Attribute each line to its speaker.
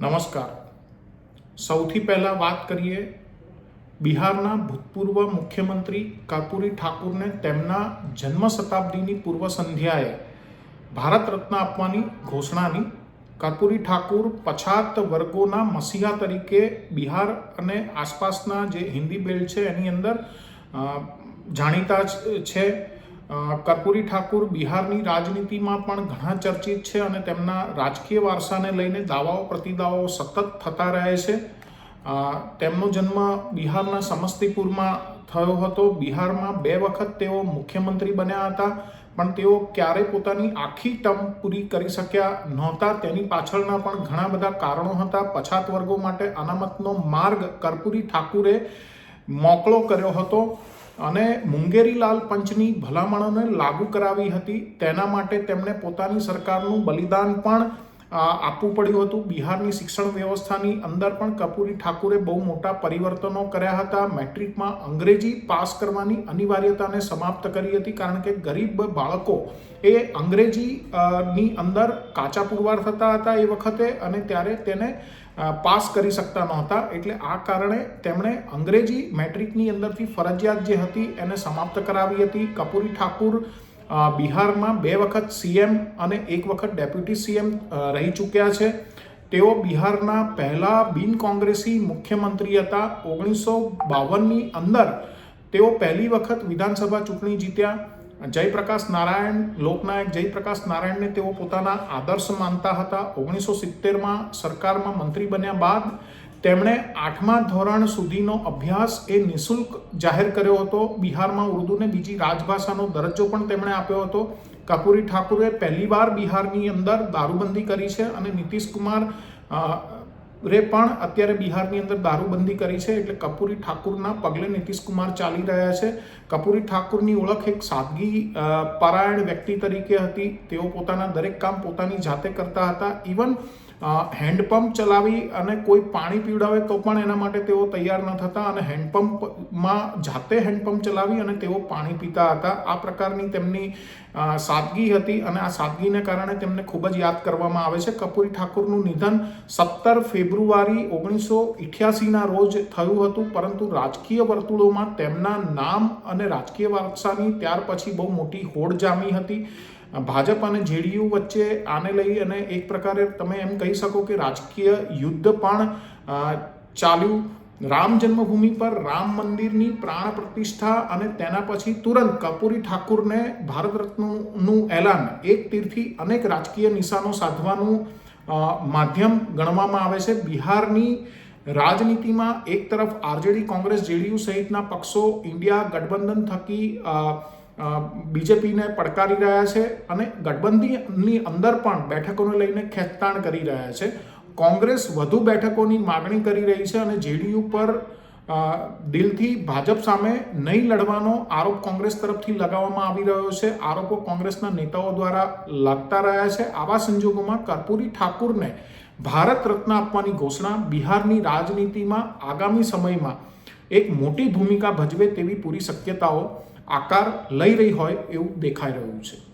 Speaker 1: નમસ્કાર. સૌથી પહેલાં વાત કરીએ બિહારના ભૂતપૂર્વ મુખ્યમંત્રી કર્પૂરી ઠાકુરને તેમના જન્મ શતાબ્દીની પૂર્વ સંધ્યાએ ભારત રત્ન આપવાની ઘોષણાની કર્પૂરી ઠાકુર પછાત વર્ગોના મસીહા તરીકે બિહાર અને આસપાસના જે હિન્દી બેલ્ટ છે એની અંદર જાણીતા છે. કર્પૂરી ઠાકુર બિહારની રાજનીતિમાં પણ ઘણા ચર્ચિત છે અને તેમના રાજકીય વારસાને લઈને દાવાઓ પ્રતિદાવાઓ સતત થતા રહે છે. તેમનો જન્મ બિહારના સમસ્તીપુરમાં થયો હતો. બિહારમાં બે વખત તેઓ મુખ્યમંત્રી બન્યા હતા, પણ તેઓ ક્યારે પોતાની આખી ટર્મ પૂરી કરી શક્યા નહોતા. તેની પાછળના પણ ઘણા બધા કારણો હતા. પછાત વર્ગો માટે અનામતનો માર્ગ કર્પૂરી ઠાકુરે મોકળો કર્યો હતો. અને મુંગેરીલાલ પંચની ભલામણોને લાગુ કરાવી હતી. તેના માટે તેમણે પોતાની સરકારનું બલિદાન પણ આપવું પડ્યું હતું. બિહારની શિક્ષણ વ્યવસ્થાની અંદર પણ કપૂરી ઠાકુરે બહુ મોટા પરિવર્તનો કર્યા હતા. મેટ્રિકમાં અંગ્રેજી પાસ કરવાની અનિવાર્યતાને સમાપ્ત કરી હતી કારણ કે ગરીબ બાળકો એ અંગ્રેજી ની અંદર કાચા પુરવાર થતા હતા એ વખતે અને ત્યારે તેને પાસ કરી શકતા નહોતા. એટલે આ કારણે તેમણે અંગ્રેજી મેટ્રિકની અંદરથી ફરજિયાત જે હતી એને સમાપ્ત કરાવી હતી. કપૂરી ઠાકુર બિહારમાં બે વખત સીએમ અને એક વખત ડેપ્યુટી સીએમ રહી ચૂક્યા છે. તેઓ બિહારના પહેલા બિન કોંગ્રેસી મુખ્યમંત્રી હતા. ઓગણીસો બાવનની અંદર તેઓ પહેલી વખત વિધાનસભા ચૂંટણી જીત્યા. જયપ્રકાશ નારાયણ, લોકનાયક જયપ્રકાશ નારાયણને તેઓ પોતાના આદર્શ માનતા હતા. ઓગણીસો સિત્તેરમાં સરકારમાં મંત્રી બન્યા બાદ તેમણે આઠમા ધોરણ સુધીનો અભ્યાસ એ નિઃશુલ્ક જાહેર કર્યો હતો. બિહારમાં ઉર્દુને બીજી રાજભાષાનો દરજ્જો પણ તેમણે આપ્યો હતો. કપૂરી ઠાકુરે પહેલીવાર બિહારની અંદર દારૂબંધી કરી છે અને નીતિશ કુમાર રે પણ અત્યારે બિહારની અંદર દારૂબંધી કરી છે એટલે કપૂરી ઠાકુરના પગલે નીતિશ કુમાર ચાલી રહ્યા છે. કપૂરી ઠાકુરની ઓળખ એક સાદગી પરાયણ વ્યક્તિ તરીકે હતી. તેઓ પોતાના દરેક કામ પોતાની જાતે કરતા હતા. ઇવન હેન્ડપંપ ચલાવી અને કોઈ પાણી પીવડાવે તો પણ એના માટે તેઓ તૈયાર ન થતા અને હેન્ડપંપમાં જાતે હેન્ડપંપ ચલાવી અને તેઓ પાણી પીતા હતા. આ પ્રકારની તેમની સાદગી હતી અને આ સાદગીને કારણે તેમને ખૂબ જ યાદ કરવામાં આવે છે. કપૂરી ઠાકુરનું નિધન સત્તર ફેબ્રુઆરી ઓગણીસો ઇઠ્યાસીના રોજ થયું હતું, પરંતુ રાજકીય વર્તુળોમાં તેમના નામ અને રાજકીય વારસાની ત્યાર પછી બહુ મોટી હોડ જામી હતી. ભાજપ અને જેડીયુ વચ્ચે આને લઈ અને એક પ્રકારે તમે એમ કહી શકો કે રાજકીય યુદ્ધ પણ ચાલ્યું. રામ જન્મભૂમિ પર રામ મંદિરની પ્રાણ પ્રતિષ્ઠા અને તેના પછી તુરંત કપૂરી ઠાકુરને ભારત રત્નનું એલાન, એક તીરથી અનેક રાજકીય નિશાનો સાધવાનું માધ્યમ ગણવામાં આવે છે. બિહારની રાજનીતિમાં એક તરફ આરજેડી કોંગ્રેસ, જેડીયુ સહિતના પક્ષો ઇન્ડિયા ગઠબંધન થકી બીજેપીને પડકારી રહ્યા છે અને ગઠબંધનની અંદર પણ બેઠકોને લઈને ખેંચતાણ કરી રહ્યા છે. કોંગ્રેસ વધુ બેઠકોની માગણી કરી રહી છે અને જેડીયુ પર દિલથી ભાજપ સામે નહીં લડવાનો આરોપ કોંગ્રેસ તરફથી લગાવવામાં આવી રહ્યો છે. આરોપો કોંગ્રેસના નેતાઓ દ્વારા લાગતા રહ્યા છે. આવા સંજોગોમાં કર્પૂરી ઠાકુરને ભારત રત્ન આપવાની ઘોષણા બિહારની રાજનીતિમાં આગામી સમયમાં એક મોટી ભૂમિકા ભજવે તેવી પૂરી શક્યતાઓ આકાર લઈ રહી હોય એવું દેખાઈ રહ્યું છે.